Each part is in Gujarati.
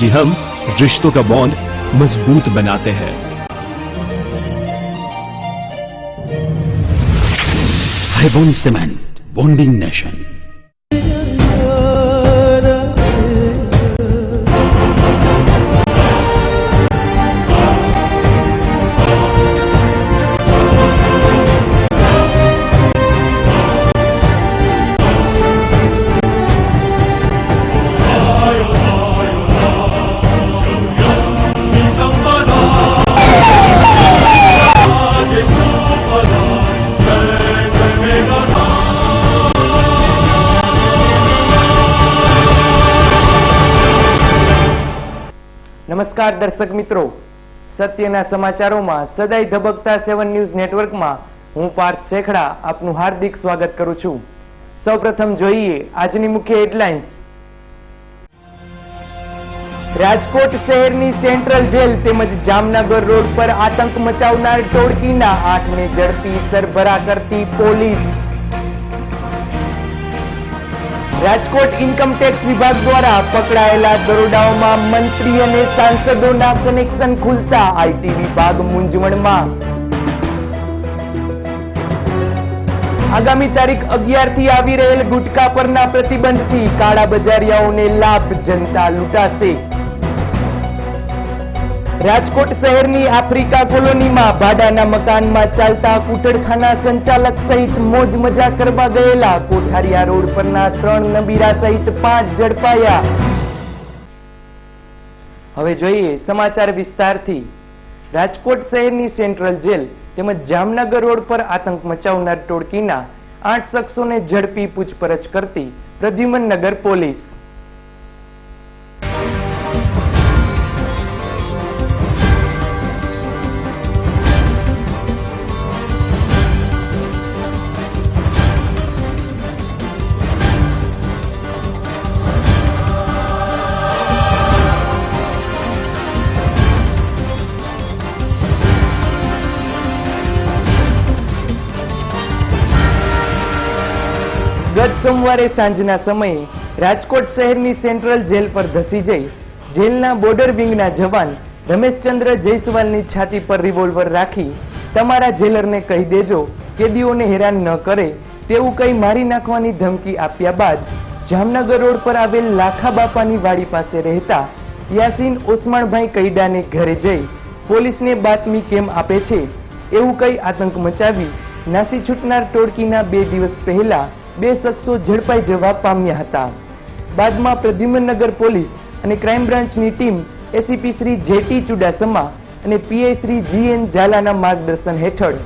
कि हम रिश्तों का बॉन्ड मज़बूत बनाते हैं। High bond cement bonding nation. નમસ્કાર દર્શક મિત્રો. સત્યના સમાચારોમાં સદાય ધબકતા સેવન ન્યૂઝ નેટવર્કમાં હું પાર્થ શેખડા આપનું હાર્દિક સ્વાગત કરું છું. સૌપ્રથમ જોઈએ આજની મુખ્ય હેડલાઇન્સ. રાજકોટ શહેરની સેન્ટ્રલ જેલ તેમજ જામનગર રોડ પર આતંક મચાવનાર ટોળકીના આઠને ઝડપી સરભરા કરતી પોલીસ. રાજકોટ ઇન્કમટેક્સ વિભાગ દ્વારા પકડાયેલા દરોડાઓમાં મંત્રી અને સાંસદોના કનેક્શન ખુલતા આઈટી વિભાગ મૂંઝવણમાં. આગામી તારીખ અગિયારથી આવી રહેલ ગુટકા પરના પ્રતિબંધથી કાળા બજારિયાઓને લાભ જનતા લૂંટાશે. રાજકોટ શહેરની આફ્રિકા કોલોનીમાં ભાડાના મકાનમાં ચાલતા કુટડખાના સંચાલક સહિત મોજ મજા કરવા ગયેલા કોઠારિયા રોડ પરના ત્રણ નબીરા સહિત પાંચ ઝડપાયા. હવે જોઈએ સમાચાર વિસ્તારથી. રાજકોટ શહેરની સેન્ટ્રલ જેલ તેમજ જામનગર રોડ પર આતંક મચાવનાર ટોળકીના આઠ શખ્સોને ઝડપી પૂછપરછ કરતી પ્રદ્યુમન નગર પોલીસ. સોમવારે સાંજના સમયે રાજકોટ શહેરની સેન્ટ્રલ જેલ પર ધસી જઈ જેલના બોર્ડર વિંગના જવાન રમેશચંદ્ર જયસ્વાલની છાતી પર રિવોલ્વર રાખી તમારા જેલરને કહી દેજો, કેદીઓને હેરાન ન કરે, તેવું કંઈ મારી નાખવાની ધમકી આપ્યા બાદ જામનગર રોડ પર આવેલ લાખા બાપાની વાડી પાસે રહેતા યાસીન ઓસમાણભાઈ કૈડાને ઘરે જઈ પોલીસને બાતમી કેમ આપે છે? એવું કંઈ આતંક મચાવી નાસી છૂટનાર ટોળકીના બે દિવસ પહેલા બે શખ્સો ઝડપાઈ જવા પામ્યા હતા. બાદમાં પ્રદ્યુમનગર પોલીસ અને ક્રાઇમ બ્રાન્ચની team ACP Shri J T Chudasama અને પીઆઈ શ્રી જી એન ઝાલાના માર્ગદર્શન હેઠળ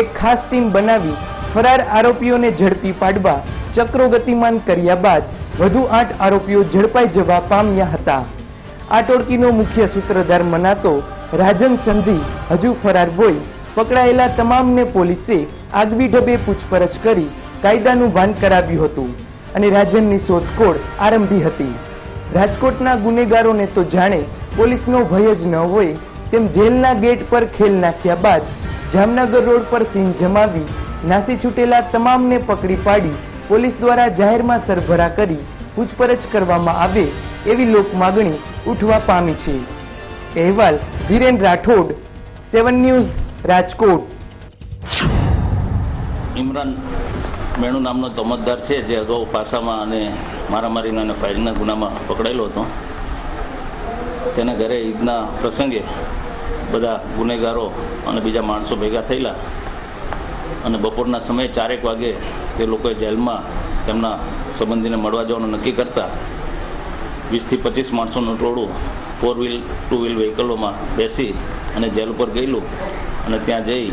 એક ખાસ ટીમ બનાવી ફરાર આરોપીઓને ઝડપી પાડવા ચક્રો ગતિમાન કર્યા બાદ વધુ આઠ આરોપીઓ ઝડપાઈ જવા પામ્યા હતા. આ ટોળકીનો મુખ્ય સૂત્રધાર મનાતો રાજન સંધિ હજુ ફરાર હોય પકડાયેલા તમામને પોલીસે આગવી ઢબે પૂછપરછ કરી કાયદાનું ભાન કરાવ્યું હતું અને રાજનની શોધખોળ આરંભી હતી. રાજકોટના ગુનેગારોને તો જાણે પોલીસનો ભય જ ન હોય, તેમ જેલના ગેટ પર ખેલ નાખ્યા બાદ જામનગર રોડ પર સીન જમાવી, નાસી છૂટેલા તમામને પકડી પાડી, પોલીસ દ્વારા જાહેરમાં સરભરા કરી પૂછપરછ કરવામાં આવે એવી લોક માગણી ઉઠવા પામી છે. અહેવાલ ધીરેન રાઠોડ, સેવન ન્યૂઝ રાજકોટ. ઇમરાન મેણુ નામનો તમતદાર છે, જે અગાઉ પાસામાં અને મારામારીના અને ફાયરિંગના ગુનામાં પકડાયેલો હતો. તેના ઘરે ઈદના પ્રસંગે બધા ગુનેગારો અને બીજા માણસો ભેગા થયેલા અને બપોરના સમયે ચારેક વાગે તે લોકોએ જેલમાં તેમના સંબંધીને મળવા જવાનું નક્કી કરતા વીસથી પચીસ માણસોનું ટોળું ફોર વ્હીલ, ટુ વ્હીલ વ્હીકલોમાં બેસી અને જેલ ઉપર ગયેલું અને ત્યાં જઈ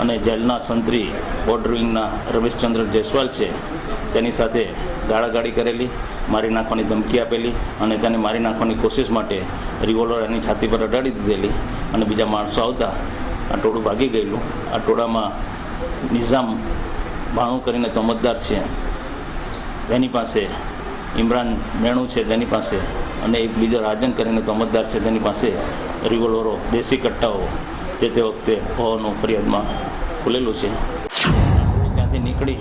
અને જેલના સંત્રી બોર્ડર વિંગના રમેશચંદ્ર જયસ્વાલ છે, તેની સાથે ગાળાગાળી કરેલી, મારી નાખવાની ધમકી આપેલી અને તેને મારી નાખવાની કોશિશ માટે રિવોલ્વર એની છાતી પર અડાડી દીધેલી અને બીજા માણસો આવતા આ ટોળું ભાગી ગયેલું. આ ટોળામાં નિઝામ ભાણું કરીને તમતદાર છે. તેની પાસે ઇમરાન મેણું છે, તેની પાસે અને એક બીજો રાજન કરીને તમતદાર છે, તેની પાસે રિવોલ્વરો દેશી કટ્ટાઓ જે તે વખતે હોવાનું ફરિયાદમાં ખુલેલું છે. ત્યાંથી નીકળી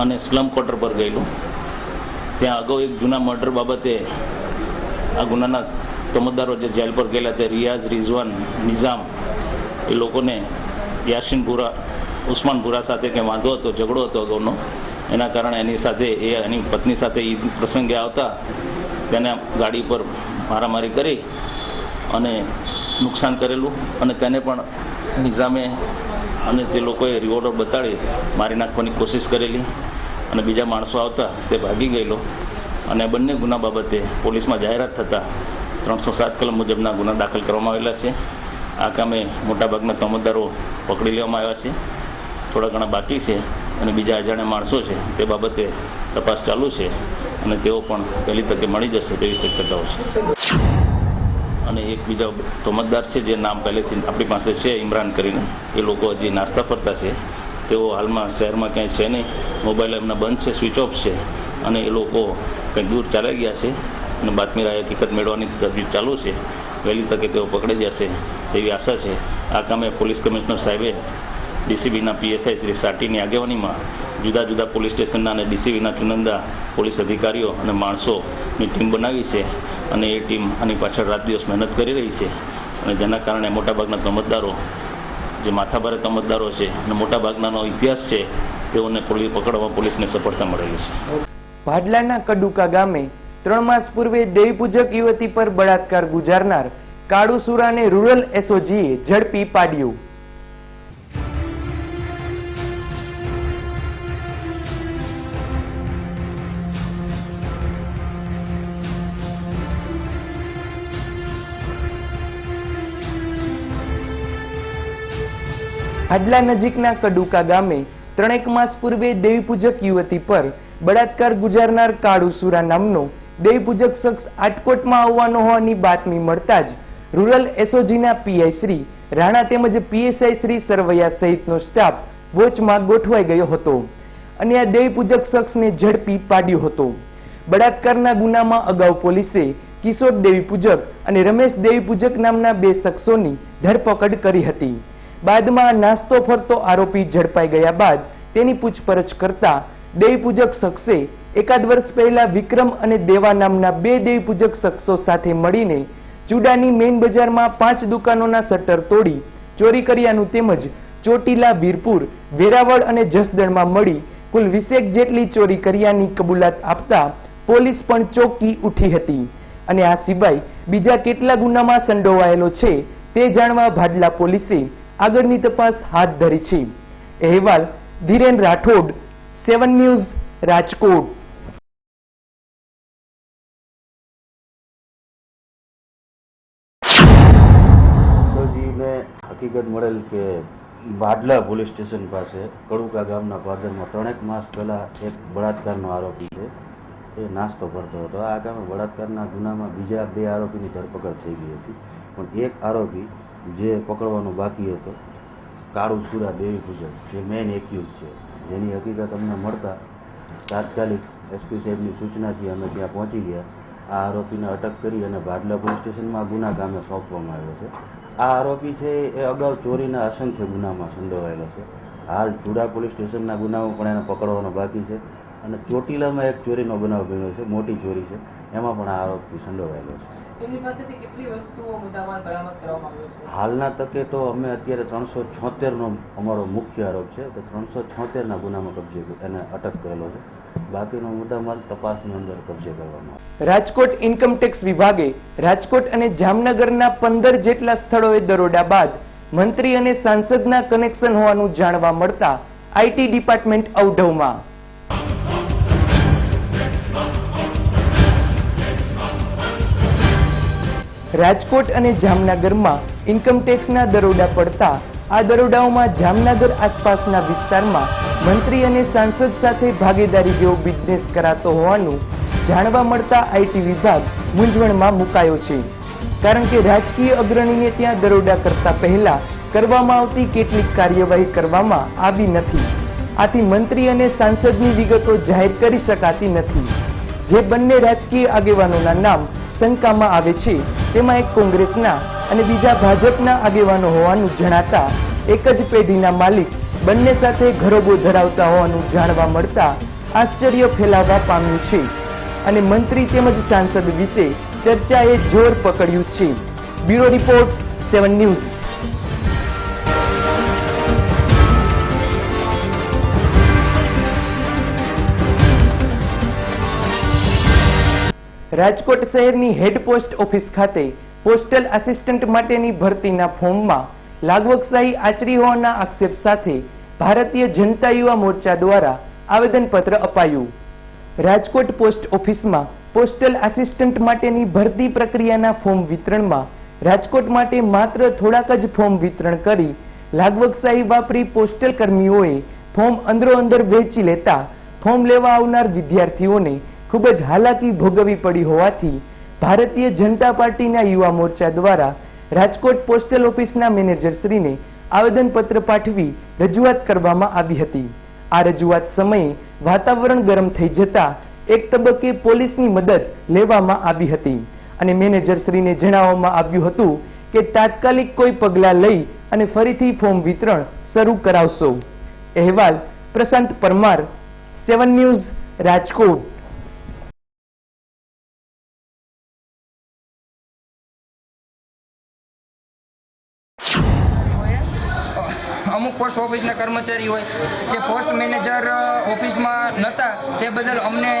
અને સ્લમ ક્વાર્ટર પર ગયેલું. ત્યાં અગાઉ એક જૂના મર્ડર બાબતે આ ગુનાના તમદારો જે જેલ પર ગયેલા તે રિયાઝ, રિઝવાન, નિઝામ એ લોકોને યાસીનપુરા ઉસ્માનપુરા સાથે કે વાંધો હતો, ઝઘડો હતો અગાઉનો? એના કારણે એની સાથે એ એની પત્ની સાથે ઈદ પ્રસંગે આવતા તેને ગાડી પર મારામારી કરી અને નુકસાન કરેલું અને તેને પણ નિઝામે અને તે લોકોએ રિવોલ્વર બતાડી, મારી નાખવાની કોશિશ કરેલી અને બીજા માણસો આવતા, તે ભાગી ગયેલો. અને બંને ગુના બાબતે પોલીસમાં જાહેરાત થતાં ત્રણસો સાત કલમ મુજબના ગુના દાખલ કરવામાં આવેલા છે. આ કામે મોટાભાગના તમદારો પકડી લેવામાં આવ્યા છે. થોડા ઘણા બાકી છે અને બીજા અજાણ્યા માણસો છે. તે બાબતે તપાસ ચાલુ છે અને તેઓ પણ પહેલી તકે મળી જશે તેવી શક્યતાઓ છે. અને એક બીજા તોમતદાર છે, જે નામ પહેલેથી આપણી પાસે છે, ઇમરાન કરીને એ લોકો હજી નાસ્તા ફરતા છે. તેઓ હાલમાં શહેરમાં ક્યાંય છે નહીં. મોબાઈલ એમના બંધ છે, સ્વિચ ઓફ છે. અને એ લોકો કંઈક દૂર ચાલ્યા ગયા છે અને બાતમી રાય હકીકત મેળવવાની તજવીજ ચાલુ છે. વહેલી તકે તેઓ પકડી જશે એવી આશા છે. આ કામે પોલીસ કમિશનર સાહેબે ડીસીબીના પીએસઆઈ શ્રી સાટીની આગેવાનીમાં જુદા જુદા પોલીસ સ્ટેશનના અને ડીસીબીના ચુનંદા પોલીસ અધિકારીઓ અને માણસોની ટીમ બનાવી છે અને એ ટીમ આની પાછળ રાત દિવસ મહેનત કરી રહી છે અને જેના કારણે મોટાભાગના તમતદારો, જે માથાભારે તમતદારો છે અને મોટાભાગનાનો ઇતિહાસ છે, તેઓને પોલીસ પકડવા પોલીસને સફળતા મળેલી છે. ભાડલાના કડુકા ગામે ત્રણ માસ પૂર્વે દેવીપૂજક યુવતી પર બળાત્કાર ગુજારનાર કાળુ સુરાને રૂરલ એસઓજીએ ઝડપી પાડ્યું. હાડલા નજીકના કડુકા ગામે ત્રણેક માસ પૂર્વે દેવીપૂજક યુવતી પર બળાત્કાર ગુજારનાર કાળુ સુરા નામનો દેવીપૂજક શખ્સ આટકોટમાં આવવાનો હોવાની બાતમી મળતા જ રૂરલ એસઓજીના પીઆઈ શ્રી રાણા તેમજ પીએસઆઈ શ્રી સરવૈયા સહિતનો સ્ટાફ વોચમાં ગોઠવાઈ ગયો હતો અને આ દેવીપૂજક શખ્સને ઝડપી પાડ્યો હતો. બળાત્કારના ગુનામાં અગાઉ પોલીસે કિશોર દેવીપૂજક અને રમેશ દેવીપૂજક નામના બે શખ્સોની ધરપકડ કરી હતી. બાદમાં નાસ્તો ફરતો આરોપી ઝડપાઈ ગયા બાદ તેની પૂછપરછ કરતા દેવીપૂજક શખ્સે એકાદ વર્ષ પહેલા વિક્રમ અને દેવા નામના બે દેવીપૂજક શખ્સો સાથે મળીને ચુડાની મેઇન બજારમાં પાંચ દુકાનોના શટર તોડી, ચોરી કર્યાનું તેમજ ચોટીલા, વીરપુર, વેરાવળ અને જસદણમાં મળી કુલ વીસેક જેટલી ચોરી કર્યાની કબૂલાત આપતા પોલીસ પણ ચોકી ઉઠી હતી. અને આ સિવાય બીજા કેટલા ગુનામાં સંડોવાયેલો છે તે જાણવા ભાડલા પોલીસે આગળની તપાસ હાથ ધરી છે. અહેવાલ, ધીરેન રાઠોડ, સેવન ન્યૂઝ, રાજકોટ. હકીકત મળેલ કે બાડલા પોલીસ સ્ટેશન પાસે કડુકા ગામના પાદરમાં ત્રણેક માસ પહેલા એક બળાત્કારનો આરોપી છે. એ નાસ્તો કરતો હતો. આ ગામે બળાત્કારના ગુનામાં બીજા બે આરોપીની ધરપકડ થઈ ગઈ હતી. પણ એક આરોપી જે પકડવાનો બાકી હતો, કાળુ સુરા દેવી પૂજક, જે મેઇન એક્યુઝ છે. જેની હકીકત અમને મળતા તાત્કાલિક એસપી સાહેબની સૂચનાથી અમે ત્યાં પહોંચી ગયા. આ આરોપીને અટક કરી અને ભાડલા પોલીસ સ્ટેશનમાં ગુના કામે સોંપવામાં આવ્યો છે. આ આરોપી છે એ અગાઉ ચોરીના અસંખ્ય ગુનામાં સંડોવાયેલો છે. હાલ ચુડા પોલીસ સ્ટેશનના ગુનાઓ પણ એને પકડવાનો બાકી છે અને ચોટીલામાં એક ચોરીનો બનાવ બન્યો છે, મોટી ચોરી છે. એમાં પણ આ આરોપી સંડોવાયેલો છે. એમની પાસેથી કેટલી વસ્તુઓ મુદ્દામાલ બરામદ કરવામાં આવ્યો છે? હાલના તકે તો અમે અત્યારે ત્રણસો છોતેરનો અમારો મુખ્ય આરોપ છે તો ત્રણસો છોતેરના ગુનામાં કબજે એને અટક કરેલો છે. બાકીનો મુદ્દામાલ તપાસની અંદર કબજે કરવામાં રાજકોટ ઇન્કમટેક્સ વિભાગે રાજકોટ અને જામનગરના પંદર જેટલા સ્થળોએ દરોડા બાદ મંત્રી અને સાંસદના કનેક્શન હોવાનું જાણવા મળતા આઈટી ડિપાર્ટમેન્ટ અવઢવમાં રાજકોટ અને જામનગરમાં ઇન્કમટેક્સના દરોડા પડતા આ દરોડાઓમાં જામનગર આસપાસના વિસ્તારમાં મંત્રી અને સાંસદ સાથે ભાગીદારી જેવો બિઝનેસ કરાતો હોવાનું જાણવા મળતા આઈટી વિભાગ મૂંઝવણમાં મુકાયો છે. કારણ કે રાજકીય અગ્રણીને ત્યાં દરોડા કરતા પહેલા કરવામાં આવતી કેટલીક કાર્યવાહી કરવામાં આવી નથી. આથી મંત્રી અને સાંસદની વિગતો જાહેર કરી શકાતી નથી. જે બંને રાજકીય આગેવાનોના નામ શંકામાં આવે છે. તેમાં એક કોંગ્રેસના અને બીજા ભાજપના આગેવાનો હોવાનું જણાતા એક જ પેઢીના માલિક બંને સાથે ઘરોબો ધરાવતા હોવાનું જાણવા મળતા આશ્ચર્ય ફેલાવા પામ્યું છે. અને મંત્રી તેમજ સાંસદ વિશે ચર્ચાએ જોર પકડ્યું છે. Bureau report, seven news. Rajkot શહેરની હેડ પોસ્ટ ઓફિસ ખાતે પોસ્ટલ આસિસ્ટન્ટ માટેની ભરતીના ફોર્મમાં લાગવકશાહી આચરી હોવાના આક્ષેપ સાથે ભારતીય જનતા યુવા મોરચા દ્વારા આવેદનપત્ર અપાયું. રાજકોટ પોસ્ટ ઓફિસમાં પોસ્ટલ આસિસ્ટન્ટ માટેની ભરતી પ્રક્રિયાના ફોર્મ વિતરણમાં રાજકોટ માટે માત્ર થોડાક જ ફોર્મ વિતરણ કરી લાગવકશાહી વાપરી પોસ્ટલ કર્મીઓએ ફોર્મ અંદરોઅંદર વહેંચી લેતા ફોર્મ લેવા આવનાર વિદ્યાર્થીઓને ખૂબ જ હાલાકી ભોગવવી પડી હોવાથી ભારતીય જનતા પાર્ટીના યુવા મોરચા દ્વારા રાજકોટ પોસ્ટલ ઓફિસના મેનેજરશ્રીને આવેદનપત્ર પાઠવી રજૂઆત કરવામાં આવી હતી. આ રજૂઆત સમયે વાતાવરણ ગરમ થઈ જતા એક તબક્કે પોલીસની મદદ લેવામાં આવી હતી અને મેનેજરશ્રીને જણાવવામાં આવ્યું હતું કે તાત્કાલિક કોઈ પગલાં લઈ અને ફરીથી ફોર્મ વિતરણ શરૂ કરાવશો. અહેવાલ પ્રશાંત પરમાર, સેવન ન્યૂઝ, રાજકોટ. અમુક પોસ્ટ ઓફિસના કર્મચારી હોય કે પોસ્ટ મેનેજર ઓફિસમાં નહોતા તે બદલ અમને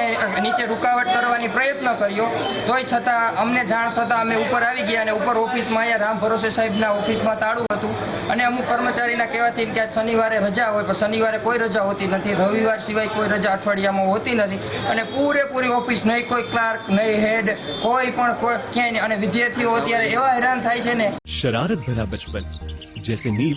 નીચે રૂકાવટ કરવાની પ્રયત્ન કર્યો. તોય છતાં અમને જાણ થતાં અમે ઉપર આવી ગયા અને ઉપર ઓફિસમાં અહીંયા રામ ભરોસે સાહેબના ઓફિસમાં તાળું હતું. અને અમુક કર્મચારીના કહેવાથી કે આજ શનિવારે રજા હોય, પણ શનિવારે કોઈ રજા હોતી નથી. રવિવાર સિવાય કોઈ રજા અઠવાડિયામાં હોતી નથી. અને પૂરેપૂરી ઓફિસ નહીં, કોઈ ક્લાર્ક, નહીં, હેડ, કોઈ પણ કોઈ, ક્યાંય અને વિદ્યાર્થીઓ અત્યારે એવા હેરાન થાય છે ને. શરારત ભરા બચપન. જૈસે નીવ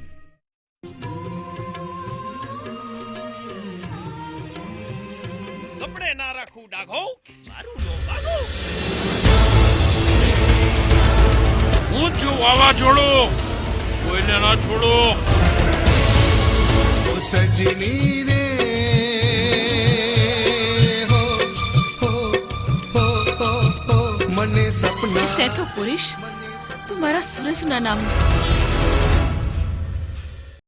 ડાઘો? મારું વાગો હું છું વાવાઝોડું. કોઈને ના છોડો. સજની રે હો હો હો હો હો મને સપના સેઠો પુરુષ તું મારા સૂરજના નામ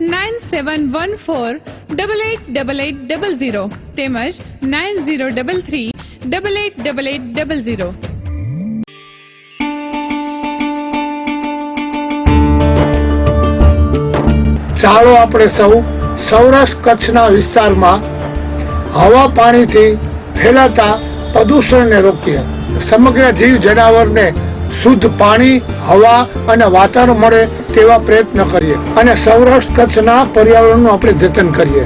nine seven one four double eight double eight double zero તેમજ nine zero double three double eight double eight double zero ચાલો આપણે સૌ સૌરાષ્ટ્ર કચ્છના વિસ્તારમાં હવા પાણીથી ફેલાતા પ્રદૂષણને રોકીએ. સમગ્ર જીવ જનાવરને શુદ્ધ પાણી, હવા અને વાતાવરણ મળે તેવા પ્રયત્ન કરીએ અને સૌરાષ્ટ્ર કચ્છના પર્યાવરણનું આપણે જતન કરીએ.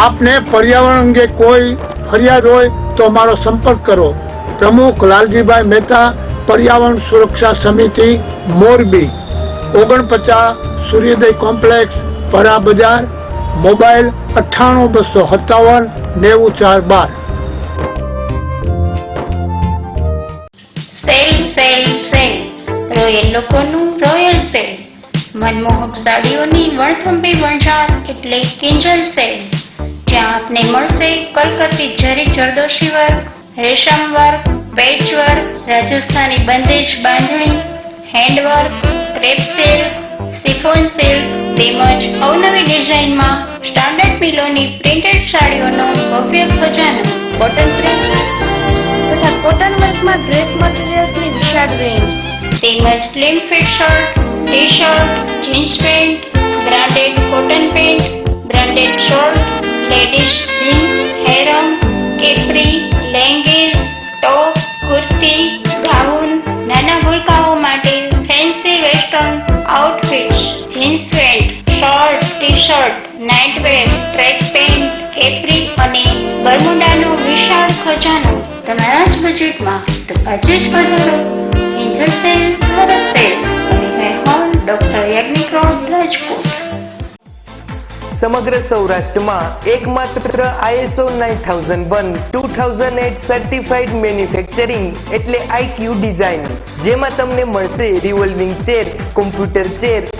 આપને પર્યાવરણ અંગે કોઈ ફરિયાદ હોય તો અમારો સંપર્ક કરો. પ્રમુખ લાલજીભાઈ મહેતા, પર્યાવરણ સુરક્ષા સમિતિ, મોરબી. ઓગણપચાસ સૂર્યોદય કોમ્પ્લેક્સ પરા બજાર. મોબાઈલ અઠ્ઠાણું બસો સત્તાવન નેવું ચાર બાર. સેલ સેલ સેલ એ લોકોનું રોયલ સેલ મનમોહક સાડીઓની વણથંભી વણઝાર એટલે કિંજલ સેલ જ્યાં આપને મળશે કલકત્તી zari zardozi work રેશમ work patch work Rajasthani bandhej bandhani handwork crepe sale, chiffon sale, તેમજ અવનવી ડિઝાઇનમાં સ્ટાન્ડર્ડ પિલોની પ્રિન્ટેડ સાડીઓનો ભવ્ય ખજાનો. કોટન પ્રિન્ટ તથા કોટન વર્કમાં ડ્રેસ મટીરિયલ્સની વિશાળ રેન્જ તેમજ slim fit shirt T shirt jeans pant branded cotton pant branded shirt ladies jeans harem capri leggings top kurti gown નાના ભૂલકાઓ માટે fancy western outfits jeans pant shirt T shirt nightwear track pant capri અને બરમુડાનો વિશાળ ખજાનો. તમારા જ બજેટમાં તો આજે જ પધારો Angel sale Bharat sale Haribhai hall doctor Yagnik road સમગ્ર સૌરાષ્ટ્રમાં એકમાત્ર ISO nine thousand one two thousand eight certified manufacturing એટલે આઈક્યુ ડિઝાઇન જેમાં તમને મળશે revolving chair computer chair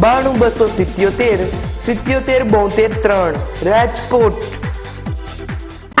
બાણું બસો સિત્યોતેર સિત્યોતેર બોતેર ત્રણ Rajkot.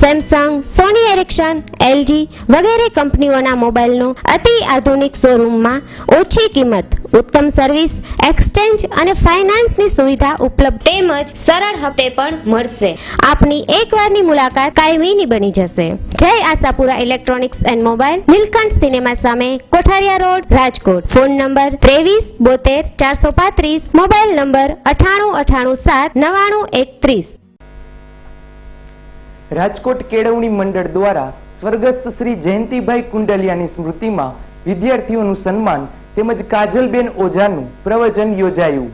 Samsung Sony Ericsson LG વગેરે કંપનીઓના મોબાઈલનો અતિ આધુનિક શોરૂમમાં ઓછી કિંમત, ઉત્તમ સર્વિસ, એક્સચેન્જ અને ફાઇનાન્સની સુવિધા ઉપલબ્ધ તેમજ સરળ હપ્તે પણ મળશે. આપની એકવારની મુલાકાત કાયમીની બની જશે. Jai Ashapura electronics and mobile, Neelkanth cinema સામે Kothariya road, Rajkot. Phone number ત્રેવીસ, બોતેર, ચારસો પાંત્રીસ, મોબાઈલ નંબર અઠાણું અઠાણું સાત નવાણું એકત્રીસ. રાજકોટ કેળવણી મંડળ દ્વારા સ્વર્ગસ્થ શ્રી જયંતિભાઈ કુંડલિયાની સ્મૃતિમાં વિદ્યાર્થીઓનું સન્માન તેમજ કાજલબેન ઓઝાનું પ્રવચન યોજાયું.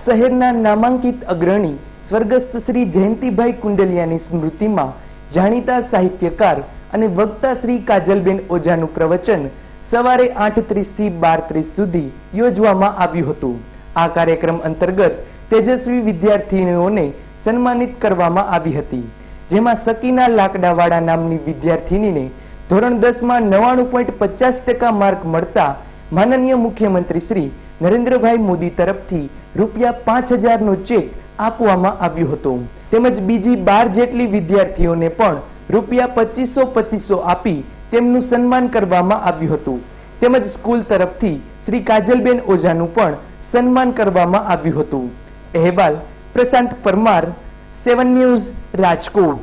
શહેરના નામાંકિત અગ્રણી સ્વર્ગસ્થ શ્રી જયંતિભાઈ કુંડલિયાની સ્મૃતિમાં જાણીતા સાહિત્યકાર અને વક્તા શ્રી કાજલબેન ઓઝાનું પ્રવચન સવારે આઠ ત્રીસથી બાર ત્રીસ સુધી યોજવામાં આવ્યું હતું. આ કાર્યક્રમ અંતર્ગત તેજસ્વી વિદ્યાર્થીનીઓને સન્માનિત કરવામાં આવી હતી. જેમાં સકીના લાકડાવાળા નામની વિદ્યાર્થીનીને ધોરણ દસમાં નવાણું પોઈન્ટ પચાસ ટકા માર્ક મળતા માનનીય મુખ્યમંત્રી શ્રી નરેન્દ્રભાઈ મોદી તરફથી રૂપિયા પાંચ હજારનો ચેક આપવામાં આવ્યો હતો. તેમજ બીજી બાર જેટલી વિદ્યાર્થીઓને પણ રૂપિયા પચીસો પચીસો આપી તેમનું સન્માન કરવામાં આવ્યું હતું. તેમજ સ્કૂલ તરફથી શ્રી કાજલબેન ઓઝાનું પણ સન્માન કરવામાં આવ્યું હતું. અહેવાલ પ્રશાંત પરમાર, સેવન ન્યૂઝ, રાજકોટ.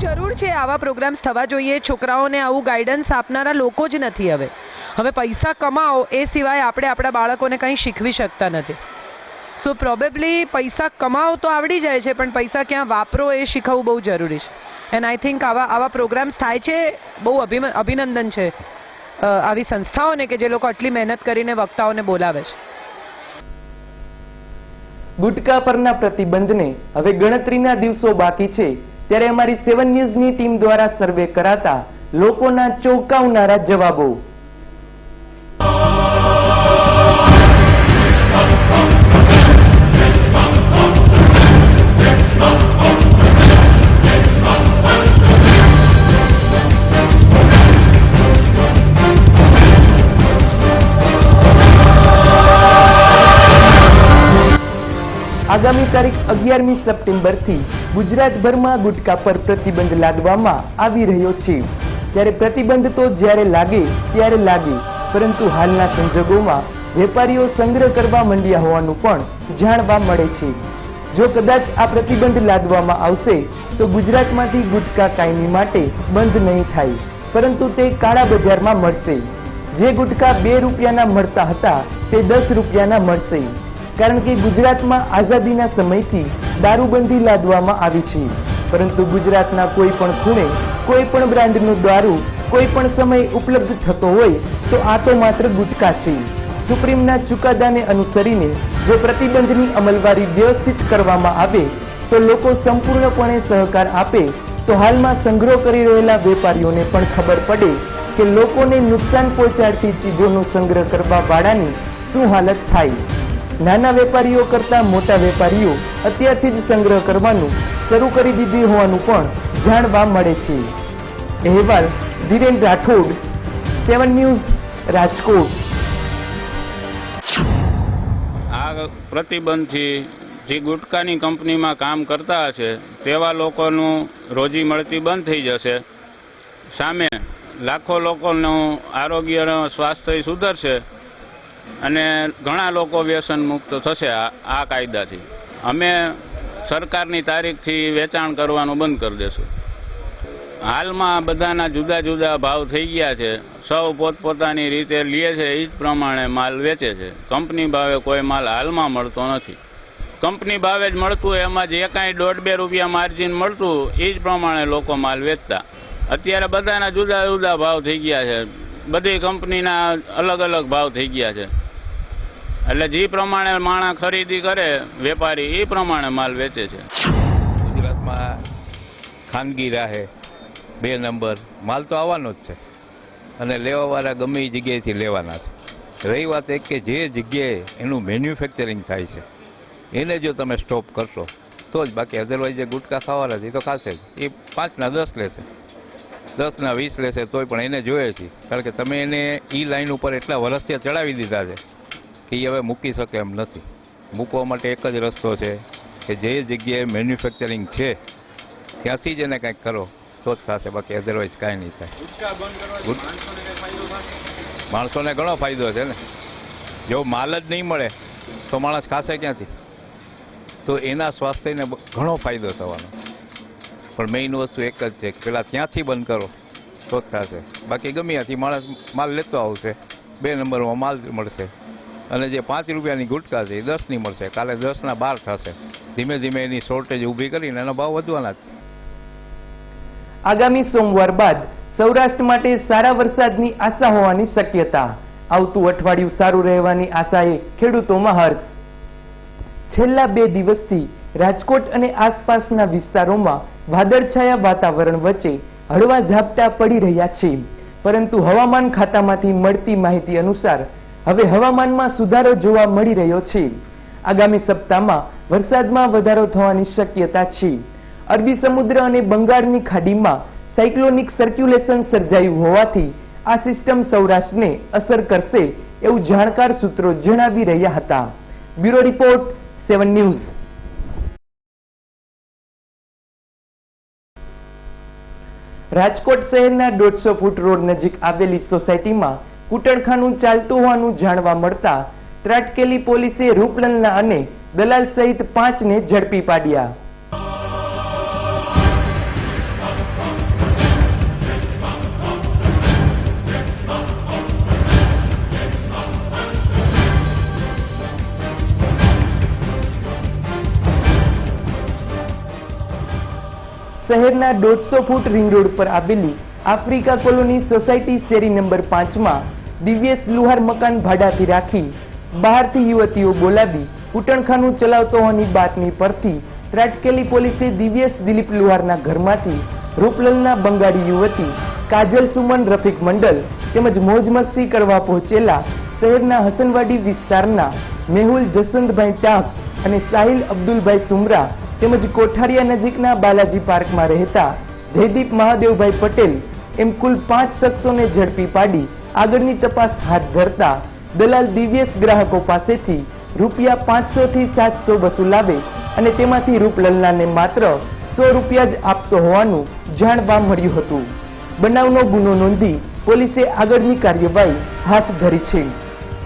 જરૂર છે આવા પ્રોગ્રામ્સ થવા જોઈએ. છોકરાઓને આવું ગાઈડન્સ આપનારા લોકો જ નથી હવે. હવે પૈસા કમાઓ એ સિવાય આપણે આપણા બાળકોને કંઈ શીખવી શકતા નથી. સો પ્રોબેબલી પૈસા કમાઓ તો આવડી જાય છે, પણ પૈસા ક્યાં વાપરો એ શીખવવું બહુ જરૂરી છે. એન્ડ આઈ થિંક આવા આવા પ્રોગ્રામ્સ થાય છે. બહુ અભિનંદન છે. આવી સંસ્થાઓને કે જે લોકો આટલી મહેનત કરીને વક્તાઓને બોલાવે છે. ગુટકા પરના પ્રતિબંધને હવે ગણતરીના દિવસો બાકી છે. ત્યારે અમારી સેવન ન્યૂઝની ટીમ દ્વારા સર્વે કરાતા લોકોના ચોંકાવનારા જવાબો. આગામી તારીખ અગિયારમી સપ્ટેમ્બરથી ગુજરાતભરમાં ગુટકા પર પ્રતિબંધ લાદવામાં આવી રહ્યો છે. ત્યારે પ્રતિબંધ તો જ્યારે લાગે, ત્યારે લાગે. પરંતુ હાલના સંજોગોમાં વેપારીઓ સંગ્રહ કરવા માંડ્યા હોવાનું પણ જાણવા મળે છે. જો કદાચ આ પ્રતિબંધ લાદવામાં આવશે, તો ગુજરાતમાંથી ગુટકા કાયમી માટે બંધ નહીં થાય. પરંતુ તે કાળા બજારમાં મળશે. જે ગુટકા બે રૂપિયાના મળતા હતા, તે દસ રૂપિયાના મળશે. કારણ કે ગુજરાતમાં આઝાદીના સમયથી દારૂબંધી લાદવામાં આવી છે. પરંતુ ગુજરાતના કોઈ પણ ખૂણે, કોઈ પણ બ્રાન્ડનું દારૂ, કોઈ પણ સમયે ઉપલબ્ધ થતો હોય, તો આ તો માત્ર ગુટકા છે. સુપ્રીમના ચુકાદાને અનુસરીને જો પ્રતિબંધની અમલવારી વ્યવસ્થિત કરવામાં આવે, તો લોકો સંપૂર્ણપણે સહકાર આપે, તો હાલમાં સંગ્રહ કરી રહેલા વેપારીઓને પણ ખબર પડે કે લોકોને નુકસાન પહોંચાડતી ચીજોનો સંગ્રહ કરવા વાળાની શું હાલત થાય. નાના વેપારીઓ કરતા મોટા વેપારીઓ અત્યારથી જ સંગ્રહ કરવાનું શરૂ કરી દીધી હોવાનું પણ જાણવા મળે છે. અહેવાલ ધીરેન રાઠોડ, સેવન ન્યૂઝ, રાજકોટ. આ પ્રતિબંધથી જે ગુટકાની કંપનીમાં કામ કરતા હશે, તેવા લોકોનું રોજી મળતી બંધ થઈ જશે. સામે લાખો લોકોનું આરોગ્ય સ્વાસ્થ્ય સુધરશે. અને ઘણા લોકો વ્યસન મુક્ત થશે આ કાયદાથી. અમે સરકારની તારીખથી વેચાણ કરવાનું બંધ કરી દેશું. હાલમાં બધાના જુદા જુદા ભાવ થઈ ગયા છે. સૌ પોતપોતાની રીતે લે છે, એ જ પ્રમાણે માલ વેચે છે. કંપની ભાવે કોઈ માલ હાલમાં મળતો નથી. કંપની ભાવે જ મળતું એમાં જે કાંઈ દોઢ બે રૂપિયા માર્જિન મળતું એ જ પ્રમાણે લોકો માલ વેચતા. અત્યારે બધાના જુદા જુદા ભાવ થઈ ગયા છે. બધી કંપનીના અલગ અલગ ભાવ થઈ ગયા છે. એટલે જે પ્રમાણે માણસ ખરીદી કરે, વેપારી એ પ્રમાણે માલ વેચે છે. ગુજરાતમાં ખાનગી રાહે બે નંબર. માલ તો આવવાનો જ છે. અને લેવાવાળા ગમે એ જગ્યાએથી લેવાના છે. રહી વાત એક કે જે જગ્યાએ એનું મેન્યુફેક્ચરિંગ થાય છે, એને જો તમે સ્ટોપ કરશો, તો જ બાકી અધરવાઇઝ જે ગુટકા ખાવાના છે, એ તો ખાશે જ. એ પાંચના દસ લેશે. દસના વીસ લેશે, તોય પણ એને જોઈએ છે. કારણ કે તમે એને ઈ લાઈન ઉપર એટલા વર્ષથી ચડાવી દીધા છે. એ હવે મૂકી શકે એમ નથી. મૂકવા માટે એક જ રસ્તો છે કે જે જગ્યાએ મેન્યુફેક્ચરિંગ છે ત્યાંથી જ એને કંઈક કરો તો જ થશે. બાકી અધરવાઇઝ કાંઈ નહીં થાય. માણસોને ઘણો ફાયદો છે ને. જો માલ જ નહીં મળે તો માણસ ખાશે ક્યાંથી? તો એના સ્વાસ્થ્યને ઘણો ફાયદો થવાનો. પણ મેઇન વસ્તુ એક જ છે કે પેલા ત્યાંથી બંધ કરો તો જ થશે. બાકી ગમે ત્યાંથી માણસ માલ લેતો આવશે બે નંબરમાં માલ મળશે. અને જે પાંચ રૂપિયાની ગુટકા છે, એ દસની મળશે. કાલે દસના બાર થશે. ધીમે ધીમે એની શોર્ટેજ ઊભી કરીને એનો ભાવ વધવાના જ. આગામી સોમવાર બાદ સૌરાષ્ટ્ર માટે સારા વરસાદની આશા હોવાની શક્યતા. આવતું અઠવાડિયું સારું રહેવાની આશાએ ખેડૂતોમાં હર્ષ. છેલ્લા બે દિવસથી રાજકોટ અને આસપાસના વિસ્તારોમાં વાદળછાયા વાતાવરણ વચ્ચે હળવા ઝાપટા પડી રહ્યા છે. પરંતુ હવામાન ખાતામાંથી મળતી માહિતી અનુસાર હવે હવામાનમાં સુધારો જોવા મળી રહ્યો છે. આગામી સપ્તાહમાં વરસાદમાં વધારો થવાની શક્યતા છે. અરબી સમુદ્ર અને બંગાળની ખાડીમાં સાયક્લોનિક સર્ક્યુલેશન સર્જાયું હોવાથી આ સિસ્ટમ સૌરાષ્ટ્રને અસર કરશે એવું જાણકાર સૂત્રો જણાવી રહ્યા હતા. Bureau report, seven news. Rajkot શહેરના દોઢસો ફૂટ રોડ નજીક આવેલી સોસાયટીમાં કૂટણખાનું ચાલતું હોવાનું જાણવા મળતા ત્રાટકેલી પોલીસે રૂપલનના અને દલાલ સહિત પાંચને ઝડપી પાડ્યા. શહેરના દોઢસો ફૂટ રિંગ રોડ પર આવેલી આફ્રિકા કોલોની સોસાયટી શેરી નંબર પાંચમાં દિવ્યેશ લુહાર મકાન ભાડાથી રાખી બહારથી યુવતીઓ બોલાવી ઉટણખાનું ચલાવતો હોવાની બાતમી પરથી ત્રાટકેલી પોલીસે દિવ્યેશ દિલીપ લુહારના ઘરમાંથી રૂપલલના બંગાળી યુવતી કાજલ સુમન રફીક મંડલ તેમજ મોજ મસ્તી કરવા પહોંચેલા શહેરના હસનવાડી વિસ્તારના મેહુલ જસવંતભાઈ ટાંક અને સાહિલ અબ્દુલભાઈ સુમરા તેમજ કોઠારિયા નજીકના બાલાજી પાર્કમાં રહેતા જયદીપ મહાદેવભાઈ પટેલ એમ કુલ પાંચ શખ્સોને ઝડપી પાડી આગળની તપાસ હાથ ધરતા દલાલ દિવ્યેશ ગ્રાહકો પાસેથી રૂપિયા પાંચસો થી સાતસો વસૂલાવે અને તેમાંથી રૂપલલ્લાને માત્ર સો રૂપિયા જ આપતો હોવાનું જાણવા મળ્યું હતું. બનાવનો ગુનો નોંધી પોલીસે આગળની કાર્યવાહી હાથ ધરી છે.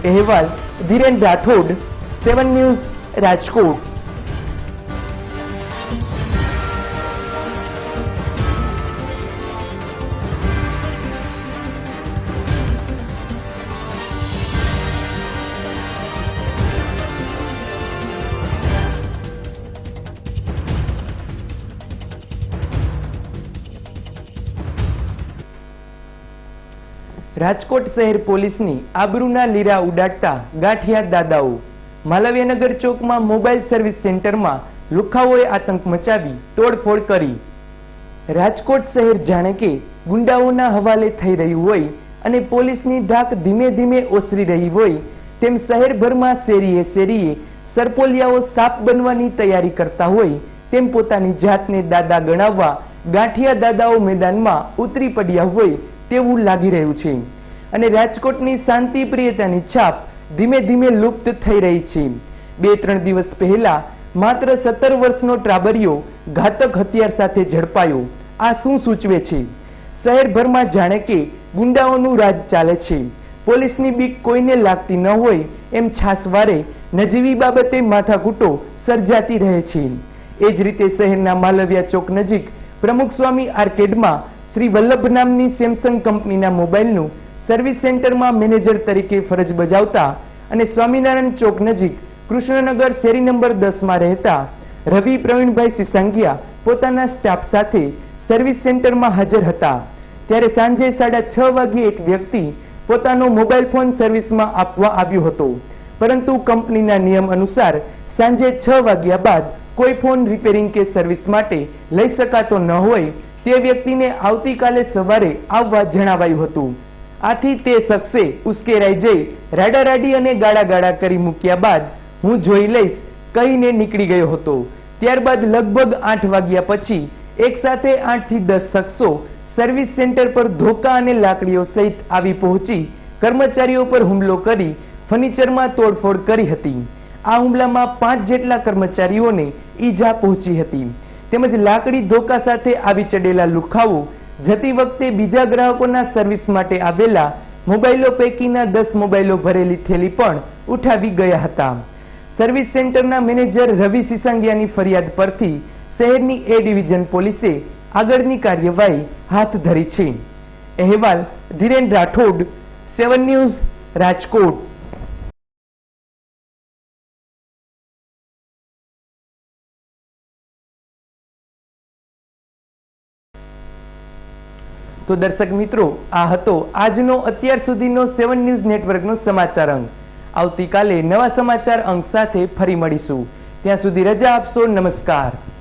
અહેવાલ ધીરેન રાઠોડ, સેવન ન્યૂઝ, રાજકોટ. રાજકોટ શહેર પોલીસની આબરૂના લીરા ઉડાડતા ગાંઠિયા દાદાઓ માલવ્યનગર ચોકમાં મોબાઈલ સર્વિસ સેન્ટરમાં લુખાઓએ આતંક મચાવી તોડફોડ કરી. રાજકોટ શહેર જાણે કે ગુંડાઓના હવાલે થઈ રહ્યું હોય અને પોલીસની ધાક ધીમે ધીમે ઓસરી રહી હોય તેમ શહેરભરમાં શેરીએ શેરીએ સરપોલિયાઓ સાપ બનવાની તૈયારી કરતા હોય તેમ પોતાની જાતને દાદા ગણાવવા ગાંઠિયા દાદાઓ મેદાનમાં ઉતરી પડ્યા હોય તેવું લાગી રહ્યું છે. અને રાજકોટની શાંતિ પ્રિયતાની છાપ ધીમે ધીમે લુપ્ત થઈ રહી છે. બે ત્રણ દિવસ પહેલા માત્ર સત્તર વર્ષનો ટ્રાબરિયો ઘાતક હથિયાર સાથે ઝડપાયો. આ શું સૂચવે છે? શહેરભરમાં જાણે કે ગુંડાઓનું રાજ ચાલે છે. પોલીસની બીક કોઈને લાગતી ન હોય એમ છાસવારે નજીવી બાબતે માથાકૂટો સર્જાતી રહે છે. એ જ રીતે શહેરના માલવિયા ચોક નજીક પ્રમુખ સ્વામી આર્કેડમાં શ્રી વલ્લભ નામની સેમસંગ કંપનીના મોબાઈલનું સર્વિસ સેન્ટરમાં મેનેજર તરીકે ફરજ બજાવતા અને સ્વામિનારાયણ ચોક નજીક કૃષ્ણનગર શેરી નંબર દસમાં રહેતા રવિ પ્રવીણભાઈ સિસંગિયા પોતાના સ્ટાફ સાથે સર્વિસ સેન્ટરમાં હાજર હતા. ત્યારે સાંજે સાડા છ વાગ્યે એક વ્યક્તિ પોતાનો મોબાઈલ ફોન સર્વિસમાં આપવા આવ્યો હતો. પરંતુ કંપનીના નિયમ અનુસાર સાંજે છ વાગ્યા બાદ કોઈ ફોન રિપેરિંગ કે સર્વિસ માટે લઈ શકાતો ન હોય તે વ્યક્તિને આવતીકાલે સવારે આવવા જણાવાયું હતું. આથી તે શખ્સે ઉશ્કેરાઈ જઈ રાડારાડી અને ગાળા ગાળા કરી મૂક્યા બાદ હું જોઈ લઈશ, કહીને નીકળી ગયો હતો. ત્યારબાદ લગભગ આઠ વાગ્યા પછી એક સાથે આઠથી દસ શખ્સો સર્વિસ સેન્ટર પર ધોકા અને લાકડીઓ સહિત આવી પહોંચી કર્મચારીઓ પર હુમલો કરી ફર્નિચરમાં તોડફોડ કરી હતી. આ હુમલામાં પાંચ જેટલા કર્મચારીઓને ઈજા પહોંચી હતી. તેમજ લાકડી ધોકા સાથે આવી ચડેલા લુખાઓ જતી વખતે બીજા ગ્રાહકોના સર્વિસ માટે આવેલા મોબાઈલો પૈકીના દસ મોબાઈલો ભરેલી થેલી પણ ઉઠાવી ગયા હતા. સર્વિસ સેન્ટરના મેનેજર રવિ સિસાંગિયાની ફરિયાદ પરથી શહેરની એ ડિવિઝન પોલીસે આગળની કાર્યવાહી હાથ ધરી છે. અહેવાલ ધીરેન રાઠોડ, સેવન ન્યૂઝ, રાજકોટ. તો દર્શક મિત્રો, આ હતો આજનો અત્યાર સુધીનો સેવન ન્યૂઝ નેટવર્કનો સમાચાર અંક. આવતીકાલે નવા સમાચાર અંક સાથે ફરી મળીશું. ત્યાં સુધી રજા આપશો. નમસ્કાર.